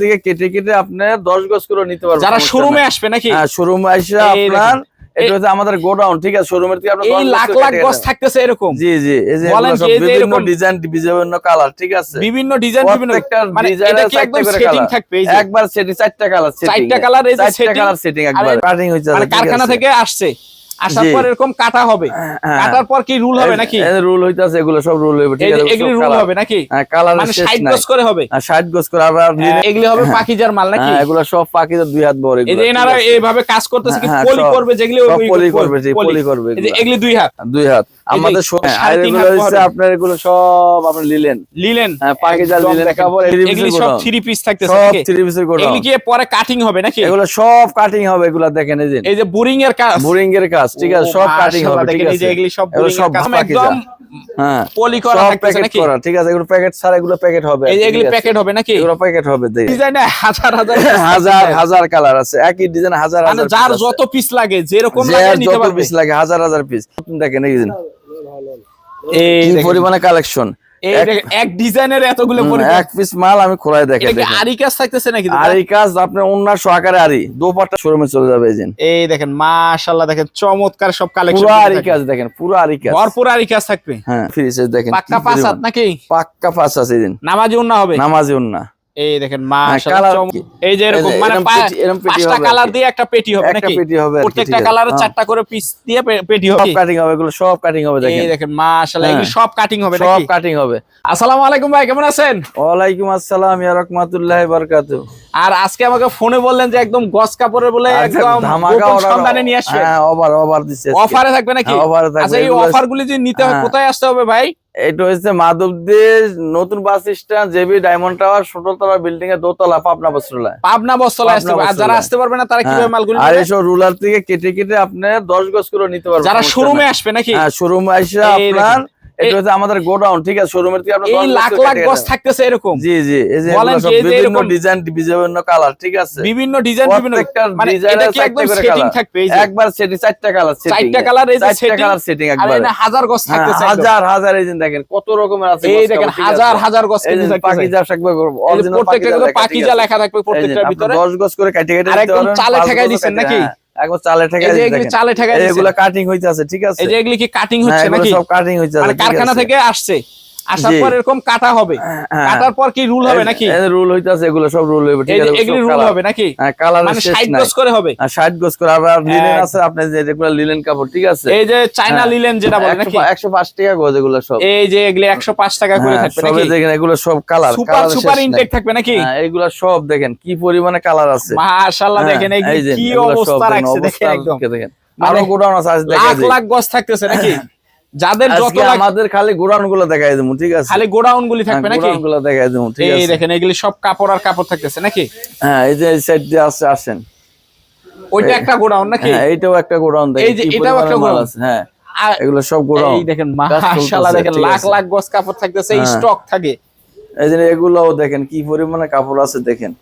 থেকে কেটে কেটে আপনার দশ গজ করে নিতে পারবেন যারা শোরুমে আসবে নাকি? হ্যাঁ শোরুমে এই আপনার এটা হচ্ছে আমাদের গোডাউন ঠিক আছে? শোরুমের থেকে আপনার এই লাখ লাখ গজ থাকতেছে এরকম। জি জি এই যে বিভিন্ন ডিজাইন বিভিন্ন কালার ঠিক আছে? বিভিন্ন ডিজাইন বিভিন্ন মানে এটা কি একদম সেটিং থাকবে? এই যে একবার সেটিং চারটা কালার সেটিং চারটা colour এই যে চারটা কালার সেটিং একবার। কাটিং হইছে মানে কারখানা থেকে আসছে। আসার পর এরকম কাটা হবে। হ্যাঁ। কাটার পর কি রুল হবে নাকি? রুল হইতাছে এগুলো সব রুল হইবে ঠিক আছে এগুলি রুল হবে নাকি? হ্যাঁ কালার মানে 60 গজ করে হবে? আর 60 গজ করে আবার হ্যাঁ, এগুলি হবে পাকিজার মাল নাকি? হ্যাঁ এগুলো সব দুই হাত বড় এই যে এনারা এইভাবে কাজ করতেছে কি হ্যাঁ, পলি করবে যেগুলি ওই- পলি করবে জি, পলি। করবে এই যে এগুলো। দুই হাত। দুই হাত। আমাদের আর এগুলো হচ্ছে। আপনার এগুলো সব আপনি লিলেন। হ্যাঁ, পাকিজার লিলেন কাপড়, এগুলি সব। থ্রি পিস থাকতেছে সব? থ্রি পিসের এগুলি কি পরে কাটিং হবে নাকি? এগুলো সব কাটিং হবে এগুলো দেখেন এই যে। এই যে বোরিং এর কাজ। বোরিং এর কাজ। ঠিক আছে সব কাটিং হবে ঠিক দেখেন এই যে আছে এগুলি সব কাজ। একদম হ্যাঁ পলি করা থাকতেছে নাকি? করা ঠিক আছে এগুলো প্যাকেট ছাড়া এগুলো প্যাকেট হবে এই এগুলি প্যাকেট হবে নাকি? এগুলো প্যাকেট হবে ডিজাইনে হাজার হাজার হাজার হাজার কালার আছে একই ডিজাইন হাজার মানে হাজার যার যত পিস লাগে যেরকম লাগে নিতে যত পারবে। পিস লাগে হাজার হাজার পিস দেখেন এই এই। পরিমাণে কালেকশন এক ডিজাইনের এতগুলো এক পিস মাল আমি খোলায় দেখে আরি কাজ থাকতেছে নাকি আরি কাজ আপনার অন্য সহকারে আরি। দোপাট্টা শোরুমে চলে যাবে এই এই দেখেন মাশাআল্লাহ দেখেন চমৎকার সব কালেকশন পুরো আরি কাজ দেখেন পুরো আরি কাজ ভরপুর আরি কাজ থাকবে। হ্যাঁ দেখেন পাক্কা পাঁচ হাত নাকি? পাক্কা পাঁচ আছে এই দিন। নামাজি উন্না হবে। নামাজি উন্না। এই দেখেন কি? এই যে এরকম মানে পাঁচটা কালার দিয়ে একটা পেটি হবে নাকি পেটি হবে প্রত্যেকটা। কালারের হ্যাঁ। চারটা করে পিস দিয়ে পেটি সব হবে কাটিং হবে এগুলো সব কাটিং হবে এই দেখেন দেখেন মাশাআল্লাহ হ্যাঁ। এগুলো সব কাটিং হবে সব কাটিং হবে আসসালামু আলাইকুম ভাই কেমন আছেন ওয়ালাইকুম আসসালাম ইয়া রাহমাতুল্লাহি বারাকাতুহু আর আজকে আমাকে ফোনে বললেন যে একদম গস কাপড়ের বলে একদম সন্ধানে নিয়ে আসবে ওভার দিছে আজকে। অফারে থাকবে নাকি হ্যাঁ। আচ্ছা এই অফার গুলি যদি নিতে হয় হ্যাঁ। কোথায় আসতে হবে ভাই এটা হচ্ছে মাধবদের নতুন bus stand JB Diamond Tower ষোলতলা building এর দোতলা পাবনা বস্ত্রালয় পাবনা বস্তলায় আসতে হবে আর যারা আসতে পারবে না তারা কীভাবে হ্যাঁ। মালগুলি আর নেবে? এইসব রুলার থেকে কেটে কেটে আপনি দশ গজ করে নিতে পারবেন যারা শোরুমে আসবে নাকি হ্যাঁ শোরুমে এসে আপনার এটা হচ্ছে আমাদের গোডাউন ঠিক আছে শোরুমের থেকে এই 10 গজ লাখ লাখ কেটে থাকতেছে এরকম। জি জি এই যে বিভিন্ন ডিজাইন বিভিন্ন কালার ঠিক আছে? বিভিন্ন ডিজাইন বিভিন্ন মানে ডিজাইনের এটা কি একদম সেটিং থাকবে এই যে? একবার সেটি চারটা কালার সেটিং চারটা কালার এই যে সেটিং কালার সেটিং একবার। হাজার গজ থাকতেছে হাজার হাজার এই যে দেখেন কত রকমের আছে এই দেখেন হাজার হাজার এই কিন্তু যে থাকতেছে পাকিজা থাকবে অরিজিনাল পাকিজা লেখা, থাকবে প্রত্যেকটার ভিতরে। 10 গজ করে কেটে কেটে আর একদম চালে ঠেকাই কেটে, নাকি? হ্যাঁ, চালে এগুলি দেখেন। চালে এগুলো কাটিং হইতে আছে ঠিক আছে? এই যে এগুলি কি কাটিং হ্যাঁ, হচ্ছে নাকি? সব কাটিং মানে কারখানা থেকে আসছে। আসার পর এরকম কাটা হবে। হ্যাঁ। কাটার পর কি রুল হবে নাকি? রুল হইতে আছে এগুলো সব রুল এই ঠিক আছে এগুলি রুল হবে নাকি? হ্যাঁ কালার মানে 60 গজ করে হবে? আর 60 গজ করে আবার লিলেন আছে আপনি যে রেগুলার লিলেন কাপড় ঠিক আছে? এই যে চায়না হ্যাঁ। লিলেন যেটা বলে নাকি? 105 টাকা গজ এগুলো সব। এই যে এগুলি 105 টাকা করে হ্যাঁ, থাকবে সবে নাকি? দেখেন এগুলো সব কালার সুপার সুপার ইনটেক থাকবে নাকি? এগুলো সব দেখেন কি পরিমাণে কালার আছে। মাশাআল্লাহ হ্যাঁ, দেখেন এই কি অবস্থা রাখছে দেখেন একদম। দেখেন মানে আরও গোডাউন আছে আজ লাখ লাখ গজ থাকতেছে নাকি? যাদের যত আমাদের খালি গোডাউনগুলো দেখাই দেবো ঠিক আছে? খালি গোডাউন গুলি থাকবে নাকি? গোডাউনগুলো দেখাই দেবো ঠিক এই দেখেন এগুলি সব কাপড় আর কাপড় থাকতেছে নাকি? হ্যাঁ এই যে সাইড দিয়ে আসছে আসেন। ওইটা একটা গোডাউন নাকি? হ্যাঁ এইটাও একটা গোডাউন দেখেন এই যে এটাও একটা গোডাউন। আছে হ্যাঁ এগুলো সব গোডাউন। এই দেখেন মাশাআল্লাহ দেখেন লাখ লাখ গজ কাপড় থাকতেছে হ্যাঁ। স্টক থাকে। এই যে এগুলোও দেখেন কি পরিমাণে কাপড় আছে দেখেন।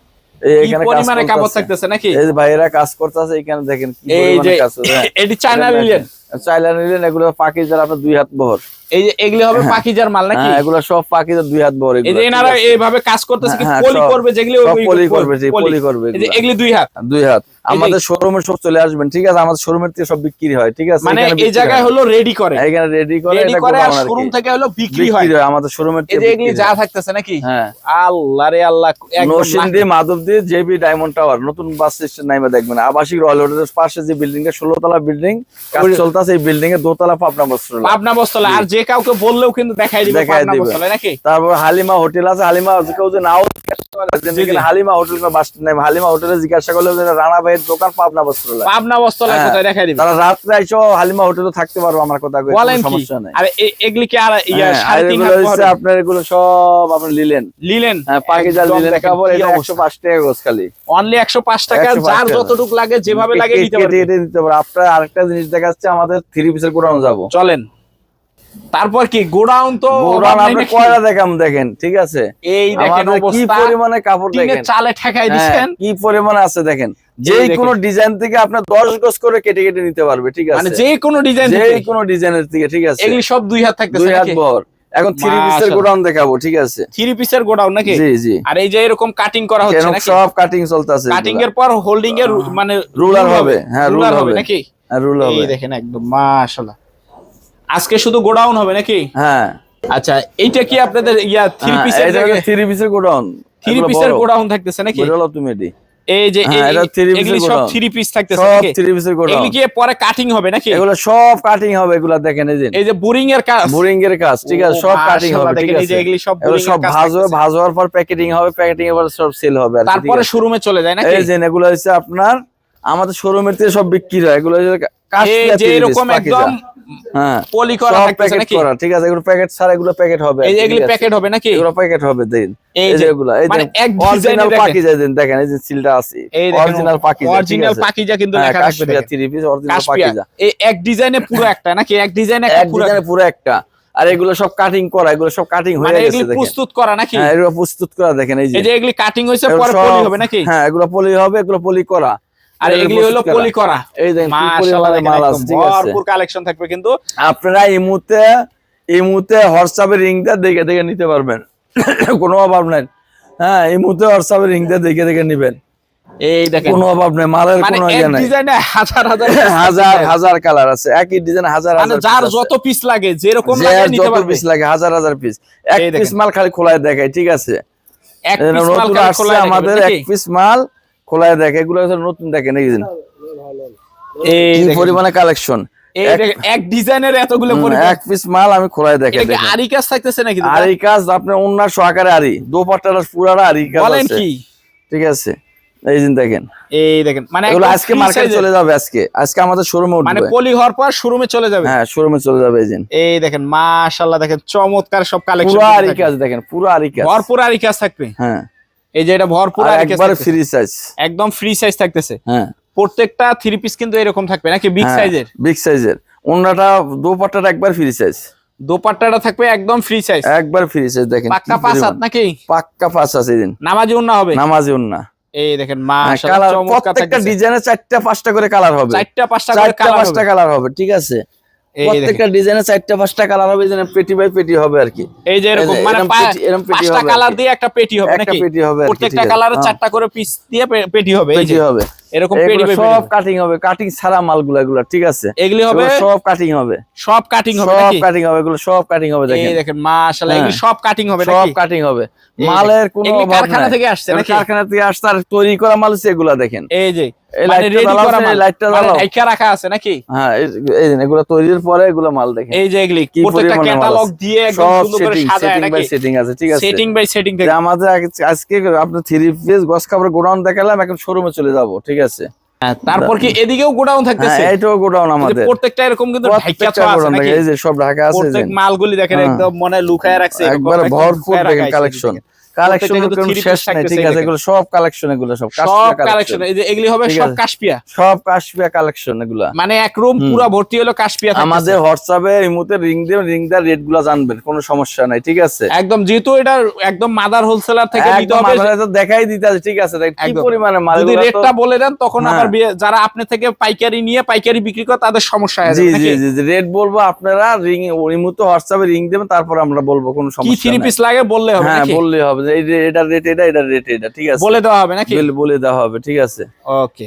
এখানে কাজ কাপড় করতেছে। থাকতেছে নাকি? এই যে ভাইয়েরা কাজ করতেছে এখানে দেখেন কি এই যে পরিমাণে কাজ হ্যাঁ। এটি চায়না লিলেন চাইলা নিলেন এগুলো পাখি যারা আপনার দুই হাত বহর। এই যে এগুলি হবে পাকিজার মাল নাকি? হ্যাঁ এগুলো সব দুই হাত এই যে এনারা এইভাবে কাজ করতেছে কি হ্যাঁ, পলি করবে যেগুলি পলি করবে, জি, পলি। করবে এই যে এগুলি। দুই হাত? দুই হাত। আমাদের শোরুমে সব চলে আসবেন ঠিক আছে? আমাদের শোরুমের থেকে সব বিক্রি হয় ঠিক আছে? মানে এই জায়গায় হলো রেডি করে। এখানে রেডি করে এটা করে আর। শোরুম থেকে হলো বিক্রি হয়। হয় আমাদের শোরুমের এই যে এগুলি যা থাকতেছে নাকি? হ্যাঁ। আল্লাহ রে আল্লাহ Narsingdi Madhabdi JB Diamond Tower নতুন বাস স্টেশন নাইমে দেখবেন। আবাসিক রয়্যাল হোটেলের পাশে যে বিল্ডিংটা ষোলো তলা বিল্ডিং কাজ চলতেছে এই বিল্ডিং এর দোতলা পাবনা বস্ত্র পাবনা বস্তলা আর যে কাউকে বললেও কিন্তু দেখাই দিবে পাবনা। নাকি? তারপর হালিমা হোটেল আছে হালিমা কেউ যে নাও হালিমা হোটেল হালিমা হোটেলে জিজ্ঞাসা করলে রানা ভাইয়ের দোকান পাবনা বস্ত্রালয়। পাবনা হ্যাঁ। কোথায়? দেখাই দিবে। তারা রাত্রে আইসো হালিমা হোটেলে থাকতে পারব আমার কথা বলেন সমস্যা নাই। আর এগুলি কি আর হ্যাঁ, হচ্ছে আপনার এগুলো সব আপনার লিলেন লিলেন হ্যাঁ একদম লিলেন কাপড় এটা অবস্থা। একশো পাঁচ টাকা গোছ খালি। অনলি একশো পাঁচ টাকা যার টাকা। যতটুকু লাগে যেভাবে লাগে কেটে- নিতে পারবে। দিতে পারব? আপনার আরেকটা জিনিস দেখাচ্ছে আমাদের থ্রি পিসের গোডাউন যাব। চলেন। তারপর কি গোডাউন তো গোডাউন আপনি? কয়টা দেখাম দেখেন ঠিক আছে? এই দেখেন কি পরিমাণে কাপড় দেখেন? চালে ঠেকাই হ্যাঁ, দিচ্ছেন কি পরিমাণে আছে দেখেন? যে। কোনো ডিজাইন থেকে আপনার দশ গজ করে কেটে কেটে নিতে পারবে ঠিক মানে আছে? যে কোনো ডিজাইন যে কোনো ডিজাইনের থেকে ঠিক আছে? এগুলি সব দুই হাত থাকতেছে দুই হাত? বহর এখন থ্রি পিসের। গোডাউন দেখাবো ঠিক আছে? থ্রি পিসের গোডাউন নাকি? জি জি। আর এই যে এরকম কাটিং করা হচ্ছে নাকি? সব কাটিং চলতেছে কাটিং এর পর হোল্ডিং এর মানে রুলার হবে। হ্যাঁ রুলার রুলার হবে নাকি? রুল এই হবে। দেখেন একদম মাশাআল্লাহ। আজকে শুধু গোডাউন হবে নাকি? হ্যাঁ। আচ্ছা এইটা কি আপনাদের ইয়া থ্রি পিসের থ্রি পিসের গোডাউন। থ্রি পিসের গোডাউন থাকতেছে নাকি? বড় তুমি এই যে হ্যাঁ, এগুলি সব থ্রি পিস থাকতেছে সব থ্রি পিসের গোডাউন। এগুলি কি পরে কাটিং হবে নাকি? এগুলো সব কাটিং হবে এগুলা দেখেন এই যে। এই যে বোরিং এর কাজ। বোরিং এর কাজ ঠিক আছে সব কাটিং হবে ঠিক দেখেন এই যে আছে। এগুলি সব boring সব ভাজ হবে ভাজ হওয়ার পর প্যাকেটিং হবে প্যাকেটিং এর পর সব সেল হবে তারপরে শোরুমে চলে যায় নাকি? এই যে এগুলো হচ্ছে আপনার আমাদের শোরুমের থেকে সব বিক্রি হয়। এগুলো যে এরকম। একদম হ্যাঁ পলি করা থাকতেছে নাকি? করা ঠিক আছে এগুলো প্যাকেট ছাড়া এগুলো প্যাকেট হবে এই এগুলি? প্যাকেট হবে নাকি? এগুলো প্যাকেট হবে দিন। এই এই যে যে এগুলো এই মানে এক অরিজিনাল ডিজাইনে দেখেন। পাকিজা দিন দেখেন এই যে সিলটা আছে। অরিজিনাল পাকিজা অরিজিনাল পাকিজা কিন্তু হ্যাঁ লেখা থাকবে কাশপিয়া দেখেন। পিস অরিজিনাল পাকিজা এই এক ডিজাইনে পুরো একটা নাকি? এক ডিজাইনে একটা এক পুরো ডিজাইনে পুরো একটা। আর এগুলো সব কাটিং করা এগুলো সব কাটিং হয়ে মানে গেছে এগুলি প্রস্তুত করা নাকি? হ্যাঁ এগুলো প্রস্তুত করা দেখেন এই যে। এগুলি কাটিং হয়েছে পরে পলি হবে নাকি? হ্যাঁ এগুলো পলি হবে এগুলো পলি করা। আর এগুলি হলো পলি করা। এই দেখেন মাল আছে ঠিক আছে। ভরপুর কালেকশন থাকবে কিন্তু। আপনারা এই মুহূর্তে এই মুহূর্তে হোয়াটসঅ্যাপে রিংটা দেখে দেখে নিতে পারবেন। কোনো অভাব নাই। হ্যাঁ এই মুহূর্তে হোয়াটসঅ্যাপে রিংটা দেখে দেখে নিবেন। এই দেখেন। কোনো অভাব নেই মালের মানে কোনো ইয়ে নাই। ডিজাইনে হাজার হাজার হাজার হাজার কালার আছে। একই ডিজাইন হাজার মানে হাজার যার যত পিস লাগে যেরকম লাগে নিতে যত পারবে। পিস লাগে হাজার হাজার পিস এক পিস মাল খালি খোলায় দেখায় ঠিক আছে। এক পিস মাল খালি আসছে খোলা আমাদের এক পিস মাল। খোলায় দেখে এগুলো নতুন দেখেন এই। এই পরিমাণে কালেকশন এই দেখেন এক ডিজাইনের এতগুলো এক পিস মাল আমি খোলায় দেখে দেখেন। আরি কাজ থাকতেছে নাকি? আর কাজ আপনার অন্যার সহকারে আরি দোপাট্টাটা পুরাটা আরি কাজ বলেন কি? ঠিক আছে। এই দিন দেখেন। এই দেখেন মানে এগুলো আজকে মার্কেট। চলে যাবে আজকে। আজকে আমাদের শোরুমে মানে পলি হওয়ার পর শোরুমে চলে যাবে। হ্যাঁ শোরুমে চলে যাবে এই দিন এই দেখেন মাশাআল্লাহ দেখেন চমৎকার সব কালেকশন পুরো আরি কাজ দেখেন পুরো আরি কাজ। ভরপুর আরি কাজ থাকবে। হ্যাঁ। এই যে এটা ভরপুর একবারে ফ্রি সাইজ একদম ফ্রি সাইজ থাকতেছে। হ্যাঁ। প্রত্যেকটা থ্রি পিস কিন্তু এরকম থাকবে নাকি? বিগ সাইজের বিগ সাইজের অন্যটা দোপাট্টাটা একবার ফ্রি সাইজ দোপাট্টাটা থাকবে একদম ফ্রি সাইজ একবার ফ্রি সাইজ দেখেন পাক্কা পাঁচ হাত নাকি? পাক্কা পাঁচ আছে এই দিন নামাজি উন্না হবে? নামাজি উন্না এই দেখেন হ্যাঁ, প্রত্যেকটা ডিজাইনে চারটা পাঁচটা করে কালার হবে। চারটা পাঁচটা করে কালার পাঁচটা হবে। কালার হবে ঠিক আছে? প্রত্যেকটা ডিজাইনে চারটা পাঁচটা কালার হবে যেন পেটি বাই পেটি হবে আর কি এই যে এরকম মানে পাঁচটা কালার দিয়ে একটা পেটি হবে নাকি? পেটি হবে প্রত্যেকটা কালারে হ্যাঁ। চারটা করে পিস দিয়ে পেটি হবে পেটি হবে। এরকম পেটি বাই সব কাটিং হবে কাটিং ছাড়া মালগুলো এগুলো ঠিক আছে? এগুলি হবে সব কাটিং হবে। সব কাটিং হবে সব কাটিং হবে এগুলো সব কাটিং হবে এই দেখেন দেখেন মাশাআল্লাহ এগুলি হ্যাঁ। সব কাটিং হবে সব কাটিং হবে। মালের। কোনো কারখানা থেকে আসছে নাকি? কারখানা থেকে আসছে আর তৈরি করা মাল এগুলা দেখেন। এই যে মানে মানে জ্বালাও। ঢাইকা রাখা আছে নাকি? হ্যাঁ এই- এই এগুলো তৈরির পরে এগুলো মাল দেখেন। এই যে এগুলি প্রত্যেকটা ক্যাটালগ আছে। দিয়ে একদম সুন্দর করে সাজায় নাকি? সেটিং আছে ঠিক আছে। সেটিং বাই সেটিং থেকে আমাদের আজকে থ্রি পিস গস কাপড় গোডাউন দেখালাম এখন শোরুমে চলে যাব ঠিক আছে। হ্যাঁ, তারপর কি এদিকেও গোডাউন হ্যাঁ থাকতেছে এইটাও গোডাউন আমাদের। প্রত্যেকটা এরকম কিন্তু আছে নাকি? এই যে সব ঢাকা আছে প্রত্যেক। মালগুলি দেখেন হ্যাঁ। একদম মনে লুকায় রাখছে একবার ভরপুর দেখেন কালেকশন। কালেকশন প্রত্যেকটা কোনো কিন্তু three শেষ নাই ঠিক আছে এগুলো। সব কালেকশন এগুলো সব সব কালেকশন কালেকশন এই যে এগুলি হবে সব কাশপিয়া সব কাশ্মীর কালেকশন এগুলা। মানে এক রুম পুরো ভর্তি হলো কাশপিয়া আমাদের হোয়াটসঅ্যাপে এই মুহূর্তে রিং দিয়ে রিং দেওয়ার রেটগুলা জানবেন কোনো সমস্যা নাই ঠিক আছে? একদম যেহেতু এটা একদম মাদার হোলসেলার থেকে নিতে হবে আপনারা দেখাই দিতে আছে ঠিক আছে? কি পরিমাণে মাল যদি রেটটা বলে দেন তখন হ্যাঁ। আবার যারা আপনি থেকে পাইকারি নিয়ে পাইকারি বিক্রি করে তাদের সমস্যা হয়ে জি জি জি রেট বলব আপনারা রিং ওই মুহূর্তে হোয়াটসঅ্যাপে রিং দেবেন তারপর আমরা বলব কোনো কি সমস্যা থ্রি পিস লাগে বললে হবে হ্যাঁ বললে হবে এই যে এটার রেট এটা এটার রেট এটা ঠিক আছে? বলে দেওয়া হবে নাকি? বলে- বলে দেওয়া হবে ঠিক আছে? ওকে